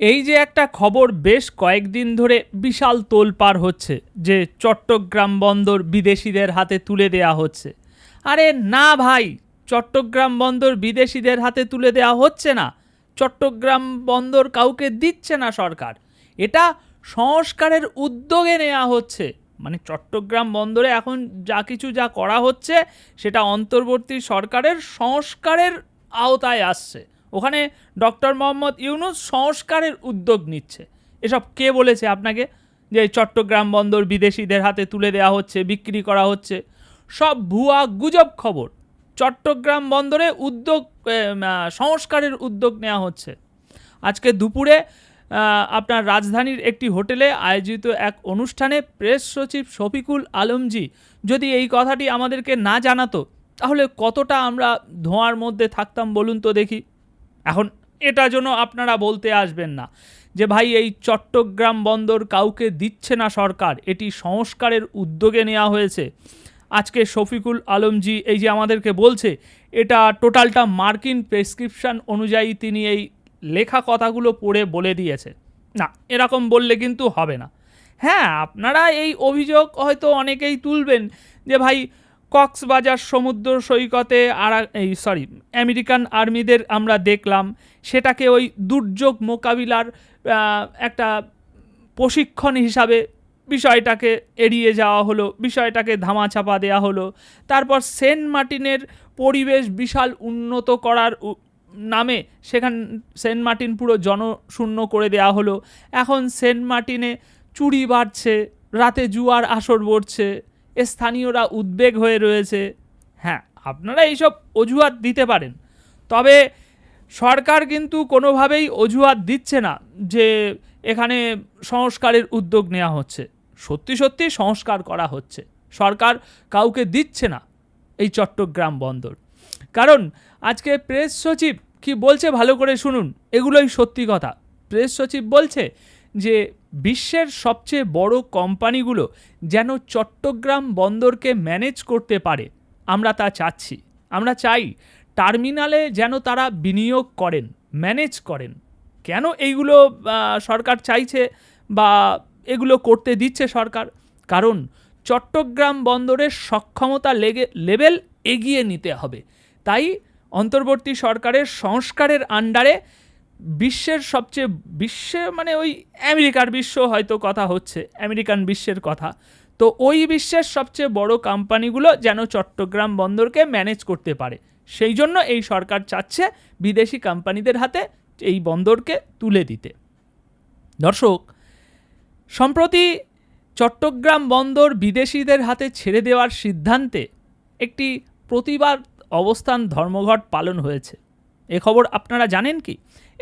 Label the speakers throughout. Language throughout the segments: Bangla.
Speaker 1: এই যে একটা খবর বেশ কয়েকদিন ধরে বিশাল তোলপাড় হচ্ছে, যে চট্টগ্রাম বন্দর বিদেশিদের হাতে তুলে দেয়া হচ্ছে। আরে না ভাই, চট্টগ্রাম বন্দর বিদেশিদের হাতে তুলে দেওয়া হচ্ছে না। চট্টগ্রাম বন্দর কাউকে দিচ্ছে না সরকার। এটা সংস্কারের উদ্যোগে নেওয়া হচ্ছে। মানে চট্টগ্রাম বন্দরে এখন যা কিছু যা করা হচ্ছে, সেটা অন্তর্বর্তী সরকারের সংস্কারের আওতায় আসছে। ওখানে ডক্টর মোহাম্মদ ইউনুস সংস্কারের উদ্যোগ নিচ্ছে। এসব কে বলেছে আপনাকে? যে চট্টগ্রাম বন্দর বিদেশিদের হাতে তুলে দেওয়া হচ্ছে, বিক্রি করা হচ্ছে। সব ভুয়া গুজব খবর। চট্টগ্রাম বন্দরে উদ্যোগ সংস্কারের উদ্যোগ নেওয়া হচ্ছে। আজকে দুপুরে আপনার রাজধানীর একটি হোটেলে আয়োজিত এক অনুষ্ঠানে প্রেস সচিব শফিকুল আলমজি যদি এই কথাটি আমাদেরকে না জানাতো, তাহলে কতটা আমরা ধোঁয়ার মধ্যে থাকতাম বলুন তো দেখি। এখন এটা জন্য আপনারা বলতে আসবেন না যে ভাই, এই চট্টগ্রাম বন্দর কাউকে দিচ্ছে না সরকার, এটি সংস্কারের উদ্যোগে নেওয়া হয়েছে। আজকে শফিকুল আলমজি এই যে আমাদেরকে বলছে, এটা টোটালটা মার্কিন প্রেসক্রিপশন অনুযায়ী তিনি এই লেখা কথাগুলো পড়ে বলে দিয়েছে। না, এরকম বললে কিন্তু হবে না। হ্যাঁ আপনারা এই অভিযোগ হয়তো অনেকেই তুলবেন যে ভাই কক্সবাজার সমুদ্র সৈকতে আর, এই সরি আমেরিকান আর্মিদের আমরা দেখলাম। সেটাকে ওই দুর্যোগ মোকাবিলার একটা প্রশিক্ষণ হিসাবে বিষয়টাকে এড়িয়ে যাওয়া হলো, বিষয়টাকে ধামাচাপা দেওয়া হলো। তারপর সেন্ট মার্টিনের পরিবেশ বিশাল উন্নত করার নামে সেখান, সেন্ট মার্টিন পুরো জনশূন্য করে দেওয়া হলো। এখন সেন্ট মার্টিনে চুরি বাড়ছে, রাতে জুয়ার আসর পড়ছে স্থানীয়রা উদ্বেগ হয়ে রয়েছে। হ্যাঁ আপনারা এইসব অজুহাত দিতে পারেন। তবে সরকার কিন্তু কোনোভাবেই অজুহাত দিচ্ছে না যে এখানে সংস্কারের উদ্যোগ নেওয়া হচ্ছে। সত্যি সত্যি সংস্কার করা হচ্ছে। সরকার কাউকে দিচ্ছে না এই চট্টগ্রাম বন্দর। কারণ আজকে প্রেস সচিব কি বলছে ভালো করে শুনুন, এগুলোই সত্যি কথা। প্রেস সচিব বলছে যে বিশ্বের সবচেয়ে বড় কোম্পানিগুলো যেন চট্টগ্রাম বন্দরকে ম্যানেজ করতে পারে। আমরা তা চাচ্ছি। আমরা চাই টার্মিনালে যেন তারা বিনিয়োগ করেন, ম্যানেজ করেন। কেন এইগুলো সরকার চাইছে বা এগুলো করতে দিচ্ছে সরকার? কারণ চট্টগ্রাম বন্দরের সক্ষমতা লেগে, লেভেল এগিয়ে নিতে হবে। তাই অন্তর্বর্তী সরকারের সংস্কারের আন্ডারে বিশ্বের সবচেয়ে, বিশ্বে মানে ওই আমেরিকার বিশ্ব হয়তো কথা হচ্ছে, আমেরিকান বিশ্বের কথা। তো ওই বিশ্বের সবচেয়ে বড় কোম্পানিগুলো যেন চট্টগ্রাম বন্দরকে ম্যানেজ করতে পারে। সেই জন্য এই সরকার চাচ্ছে বিদেশি কোম্পানিদের হাতে এই বন্দরকে তুলে দিতে। দর্শক, সম্প্রতি চট্টগ্রাম বন্দর বিদেশিদের হাতে ছেড়ে দেওয়ার সিদ্ধান্তে একটি প্রতিবাদ অবস্থান ধর্মঘট পালন হয়েছে। এ খবর আপনারা জানেন কি?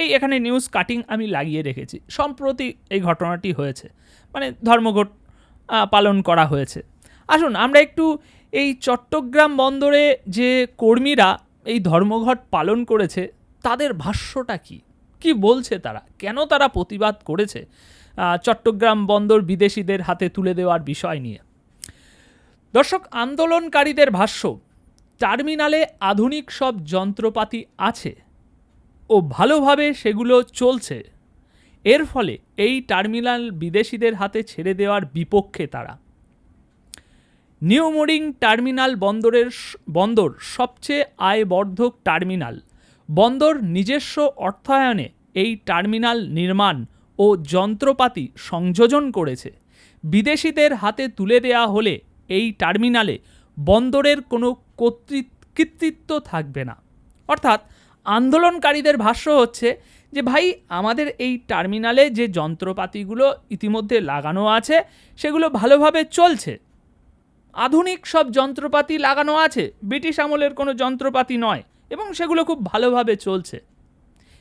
Speaker 1: এই এখানে নিউজ কাটিং আমি লাগিয়ে রেখেছি। সম্প্রতি এই ঘটনাটি হয়েছে। মানে ধর্মঘট পালন করা হয়েছে। আসুন, আমরা একটু এই চট্টগ্রাম বন্দরে যে কর্মীরা এই ধর্মঘট পালন করেছে, তাদের ভাষ্যটা কি? কি বলছে তারা? কেন তারা প্রতিবাদ করেছে চট্টগ্রাম বন্দর বিদেশিদের হাতে তুলে দেওয়ার বিষয় নিয়ে? দর্শক, আন্দোলনকারীদের ভাষ্য, টার্মিনালে আধুনিক সব যন্ত্রপাতি আছে। ও ভালোভাবে সেগুলো চলছে। এর ফলে এই টার্মিনাল বিদেশিদের হাতে ছেড়ে দেওয়ার বিপক্ষে তারা। নিউমোরিং টার্মিনাল বন্দরের বন্দর সবচেয়ে আয়বর্ধক টার্মিনাল। বন্দর নিজস্ব অর্থায়নে এই টার্মিনাল নির্মাণ ও যন্ত্রপাতি সংযোজন করেছে। বিদেশিদের হাতে তুলে দেওয়া হলে এই টার্মিনালে বন্দরের কোনো কর্তৃ- কর্তৃত্ব থাকবে না। অর্থাৎ আন্দোলনকারীদের ভাষ্য হচ্ছে যে, ভাই, আমাদের এই টার্মিনালে যে যন্ত্রপাতিগুলো ইতিমধ্যে লাগানো আছে, সেগুলো ভালোভাবে চলছে। আধুনিক সব যন্ত্রপাতি লাগানো আছে, ব্রিটিশ আমলের কোনো যন্ত্রপাতি নয়, এবং সেগুলো খুব ভালোভাবে চলছে।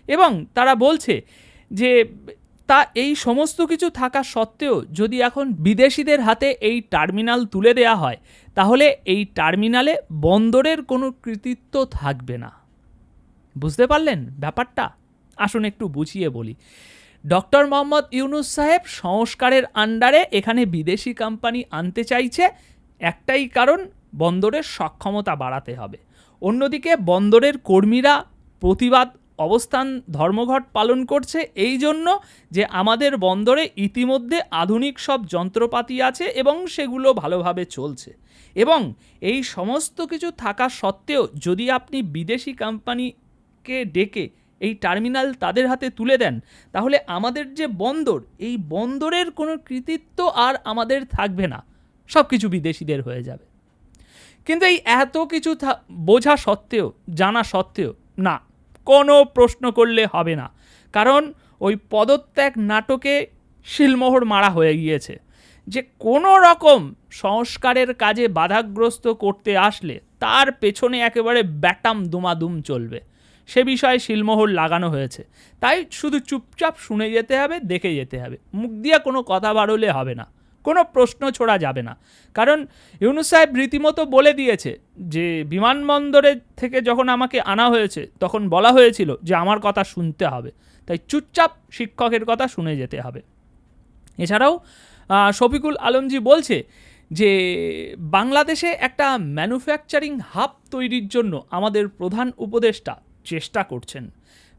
Speaker 1: এবং তারা বলছে যে, তা এই সমস্ত কিছু থাকা সত্ত্বেও যদি এখন বিদেশিদের হাতে এই টার্মিনাল তুলে দেয়া হয়, তাহলে এই টার্মিনালে বন্দরের কোনো কৃতিত্ব থাকবে না। বুঝতে পারলেন ব্যাপারটা? আসুন একটু বুঝিয়ে বলি। ডক্টর মোহাম্মদ ইউনুস সাহেব সংস্কারের আন্ডারে এখানে বিদেশি কোম্পানি আনতে চাইছে, একটাই কারণ বন্দরের সক্ষমতা বাড়াতে হবে। অন্যদিকে বন্দরের কর্মীরা প্রতিবাদ, অবস্থান, ধর্মঘট পালন করছে এই জন্য যে আমাদের বন্দরে ইতিমধ্যে আধুনিক সব যন্ত্রপাতি আছে এবং সেগুলো ভালোভাবে চলছে। এবং এই সমস্ত কিছু থাকা সত্ত্বেও যদি আপনি বিদেশি কোম্পানিকে ডেকে এই টার্মিনাল তাদের হাতে তুলে দেন, তাহলে আমাদের যে বন্দর, এই বন্দরের কোনো কৃতিত্ব আর আমাদের থাকবে না। সব কিছু বিদেশিদের হয়ে যাবে। কিন্তু এই এত কিছু বোঝা সত্ত্বেও, জানা সত্ত্বেও, না, কোনো প্রশ্ন করলে হবে না। কারণ ওই পদত্যাগ নাটকে শিলমোহর মারা হয়ে গিয়েছে। যে কোনো রকম সংস্কারের কাজে বাধাগ্রস্ত করতে আসলে তার পেছনে একেবারে ব্যাটাম দুমাদুম চলবে। সে বিষয়ে শিলমোহর লাগানো হয়েছে। তাই শুধু চুপচাপ শুনে যেতে হবে, দেখে যেতে হবে। মুখ দিয়ে কোনো কথা বাড়লে হবে না। কোনো প্রশ্ন ছোড়া যাবে না। কারণ ইউনুস সাহেব রীতিমতো বলে দিয়েছে যে, বিমানবন্দরের থেকে যখন আমাকে আনা হয়েছে, তখন বলা হয়েছিল যে, আমার কথা শুনতে হবে। তাই চুপচাপ শিক্ষকের কথা শুনে যেতে হবে। এছাড়াও শফিকুল আলমজি বলছে যে, বাংলাদেশে একটা ম্যানুফ্যাকচারিং হাব তৈরির জন্য আমাদের প্রধান উপদেষ্টা চেষ্টা করছেন।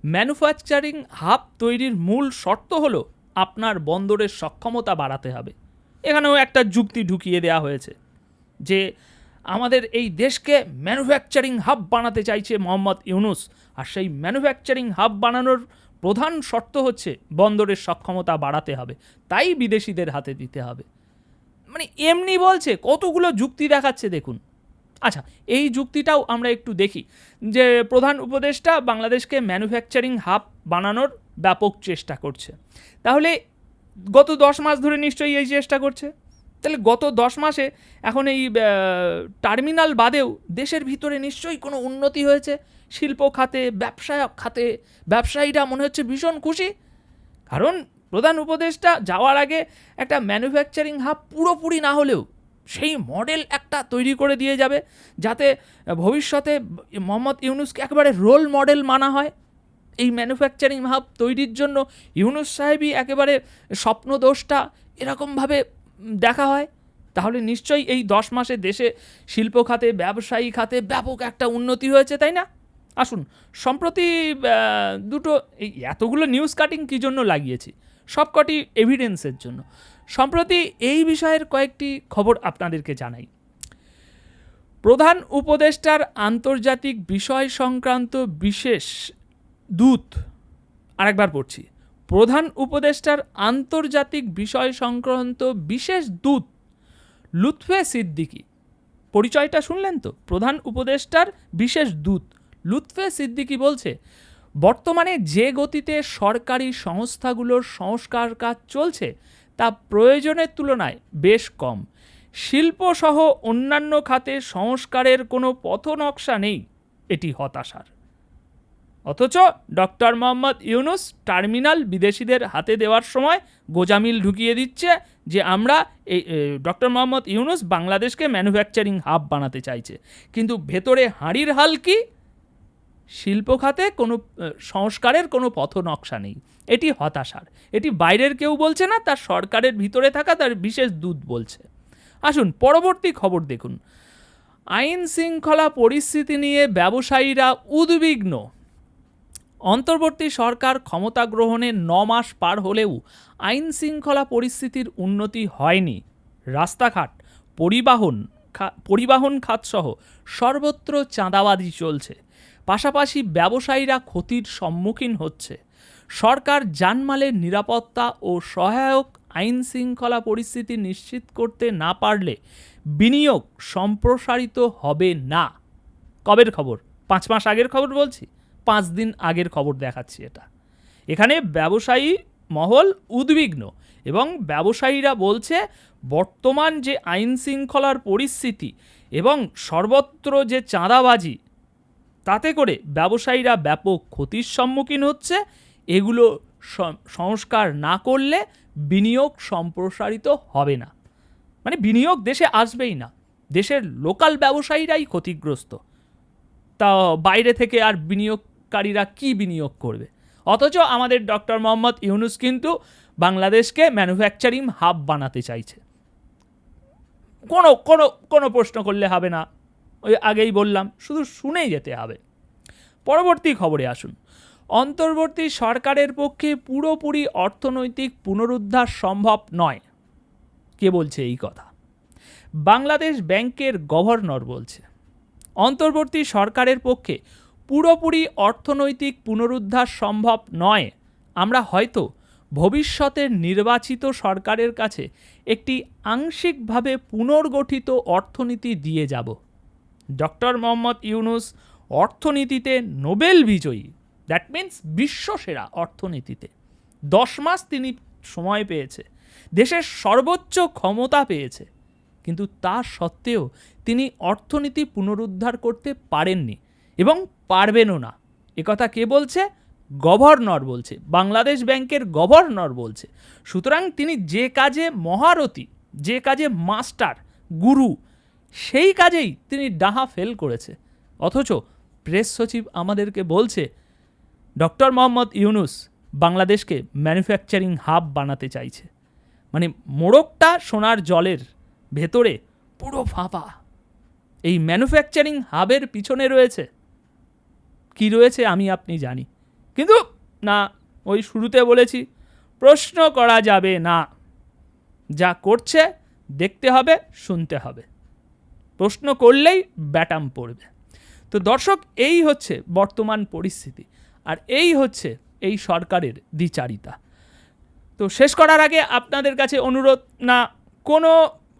Speaker 1: ম্যানুফ্যাকচারিং হাব তৈরির মূল শর্ত হলো আপনার বন্দরের সক্ষমতা বাড়াতে হবে। এখানেও একটা যুক্তি ঢুকিয়ে দেওয়া হয়েছে যে আমাদের এই দেশকে ম্যানুফ্যাকচারিং হাব বানাতে চাইছে মোহাম্মদ ইউনুস আর সেই ম্যানুফ্যাকচারিং হাব বানানোর প্রধান শর্ত হচ্ছে বন্দরের সক্ষমতা বাড়াতে হবে, তাই বিদেশিদের হাতে দিতে হবে। মানে এমনি বলছে, কতগুলো যুক্তি দেখাচ্ছে দেখুন। আচ্ছা এই যুক্তিটাও আমরা একটু দেখি, যে প্রধান উপদেষ্টা বাংলাদেশকে ম্যানুফ্যাকচারিং হাব বানানোর ব্যাপক চেষ্টা করছে। তাহলে গত দশ মাস ধরে নিশ্চয়ই এই চেষ্টা করছে? তাহলে গত দশ মাসে এখন এই টার্মিনাল বাদেও দেশের ভিতরে নিশ্চয়ই কোনো উন্নতি হয়েছে? শিল্প খাতে, ব্যবসা খাতে, ব্যবসায়ীরা মনে হচ্ছে ভীষণ খুশি? কারণ প্রধান উপদেষ্টা যাওয়ার আগে একটা ম্যানুফ্যাকচারিং হাব পুরোপুরি না হলেও সেই মডেল একটা তৈরি করে দিয়ে যাবে যাতে ভবিষ্যতে মোহাম্মদ ইউনুসকে একেবারে রোল মডেল মানা হয়। এই ম্যানুফ্যাকচারিং হাব তৈরির জন্য ইউনুস সাহেবই একেবারে স্বপ্নদোষটা এরকমভাবে দেখা হয়। তাহলে নিশ্চয়ই এই দশ মাসে দেশে শিল্প খাতে, ব্যবসায়ী খাতে ব্যাপক একটা উন্নতি হয়েছে, তাই না? আসুন, সম্প্রতি দুটো, এই এতগুলো নিউজ কাটিং কী জন্য লাগিয়েছি? সবকটি এভিডেন্সের জন্য। সম্প্রতি এই বিষয়ের কয়েকটি খবর আপনাদেরকে জানাই। প্রধান উপদেষ্টার আন্তর্জাতিক বিষয় সংক্রান্ত বিশেষ দূত, আরেকবার পড়ছি। প্রধান উপদেষ্টার আন্তর্জাতিক বিষয় সংক্রান্ত বিশেষ দূত, লুৎফে সিদ্দিকি। পরিচয়টা শুনলেন তো? প্রধান উপদেষ্টার বিশেষ দূত। লুৎফে সিদ্দিকি বলছে, বর্তমানে যে গতিতে সরকারি সংস্থাগুলোর সংস্কার কাজ চলছে, তা প্রয়োজনের তুলনায় বেশ কম। শিল্পসহ অন্যান্য খাতে সংস্কারের কোনো পথনকশা নেই। এটি হতাশার। অথচ ডক্টর মোহাম্মদ ইউনুস টার্মিনাল বিদেশিদের হাতে দেওয়ার সময় গোজামিল ঢুকিয়ে দিচ্ছে যে আমরা এই ডক্টর মোহাম্মদ ইউনুস বাংলাদেশকে ম্যানুফ্যাকচারিং হাব বানাতে চাইছে। কিন্তু ভেতরে হাঁড়ির হাল কি? শিল্প খাতে কোনো সংস্কারের কোনো পথ নকশা নেই। এটি হতাশার। এটি বাইরের কেউ বলছে না, তার সরকারের ভিতরে থাকা তার বিশেষ দূত বলছে। আসুন, পরবর্তী খবর দেখুন। আইন শৃঙ্খলা পরিস্থিতি নিয়ে ব্যবসায়ীরা উদ্বিগ্ন। অন্তর্বর্তী সরকার ক্ষমতা গ্রহণে ন মাস পার হলেও আইন শৃঙ্খলা পরিস্থিতির উন্নতি হয়নি। রাস্তাঘাট, পরিবহন পরিবহন খাতসহ সর্বত্র চাঁদাবাজি চলছে। পাশাপাশি ব্যবসায়ীরা ক্ষতির সম্মুখীন হচ্ছে। সরকার জানমালের নিরাপত্তা ও সহায়ক আইন শৃঙ্খলা পরিস্থিতি নিশ্চিত করতে না পারলে বিনিয়োগ সম্প্রসারিত হবে না। কবের খবর? পাঁচ মাস আগের খবর বলছি। পাঁচ দিন আগের খবর দেখাচ্ছি এটা। এখানে ব্যবসায়ী মহল উদ্বিগ্ন এবং ব্যবসায়ীরা বলছে, বর্তমান যে আইন শৃঙ্খলার পরিস্থিতি এবং সর্বত্র যে চাঁদাবাজি তাতে করে ব্যবসায়ীরা ব্যাপক ক্ষতির সম্মুখীন হচ্ছে। এগুলো সংস্কার না করলে বিনিয়োগ সম্প্রসারিত হবে না। মানে বিনিয়োগ দেশে আসবেই না। দেশের লোকাল ব্যবসায়ীরাই ক্ষতিগ্রস্ত। তা বাইরে থেকে আর বিনিয়োগকারীরা কি বিনিয়োগ করবে? অথচ আমাদের ডক্টর মোহাম্মদ ইউনুস কিন্তু বাংলাদেশকে ম্যানুফ্যাকচারিং হাব বানাতে চাইছে। কোনো কোনো কোনো প্রশ্ন করলে হবে না। ওই আগেই বললাম, শুধু শুনেই যেতে হবে। পরবর্তী খবরে আসুন। অন্তর্বর্তী সরকারের পক্ষে পুরোপুরি অর্থনৈতিক পুনরুদ্ধার সম্ভব নয়, কে বলছে এই কথা। বাংলাদেশ ব্যাংকের গভর্নর বলছে, অন্তর্বর্তী সরকারের পক্ষে পুরোপুরি অর্থনৈতিক পুনরুদ্ধার সম্ভব নয়। আমরা হয়তো ভবিষ্যতের নির্বাচিত সরকারের কাছে একটি আংশিকভাবে পুনর্গঠিত অর্থনীতি দিয়ে যাব। ডক্টর মোহাম্মদ ইউনুস অর্থনীতিতে নোবেল বিজয়ী। দ্যাট মিন্স বিশ্বসেরা অর্থনীতিতে। দশ মাস তিনি সময় পেয়েছে। দেশের সর্বোচ্চ ক্ষমতা পেয়েছে। কিন্তু তা সত্ত্বেও তিনি অর্থনীতি পুনরুদ্ধার করতে পারেননি এবং পারবেনও না। একথা কে বলছে? গভর্নর বলছে। বাংলাদেশ ব্যাংকের গভর্নর বলছে। সুতরাং তিনি যে কাজে মহারথী, যে কাজে মাস্টার, গুরু সেই কাজেই তিনি ডাহা ফেল করেছে। অথচ প্রেস সচিব আমাদেরকে বলছে, ডক্টর মোহাম্মদ ইউনুস বাংলাদেশকে ম্যানুফ্যাকচারিং হাব বানাতে চাইছে। মানে মোড়কটা সোনার জলের ভেতরে পুরো ফাঁপা। এই ম্যানুফ্যাকচারিং হাবের পিছনে রয়েছে। কি রয়েছে আমি আপনি জানি। কিন্তু না, ওই শুরুতে বলেছি, প্রশ্ন করা যাবে না। যা করছে দেখতে হবে, শুনতে হবে। প্রশ্ন করলেই ব্যাটাম পড়বে। তো দর্শক, এই হচ্ছে বর্তমান পরিস্থিতি আর এই হচ্ছে এই সরকারের দ্বিচারিতা। তো শেষ করার আগে আপনাদের কাছে অনুরোধ, না, কোনো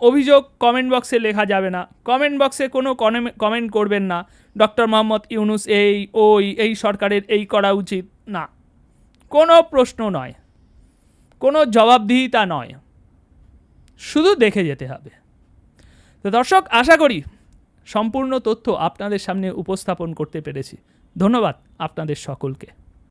Speaker 1: অভিযোগ কমেন্ট বক্সে লেখা যাবে না। কমেন্ট বক্সে কোনো কমেন্ট করবেন না। ডক্টর মোহাম্মদ ইউনুস এই, ওই, এই সরকারের এই করা উচিত, না। কোনো প্রশ্ন নয়। কোনো জবাবদিহিতা নয়। শুধু দেখে যেতে হবে। তো দর্শক আশা করি সম্পূর্ণ তথ্য আপনাদের সামনে উপস্থাপন করতে পেরেছি। ধন্যবাদ আপনাদের সকলকে।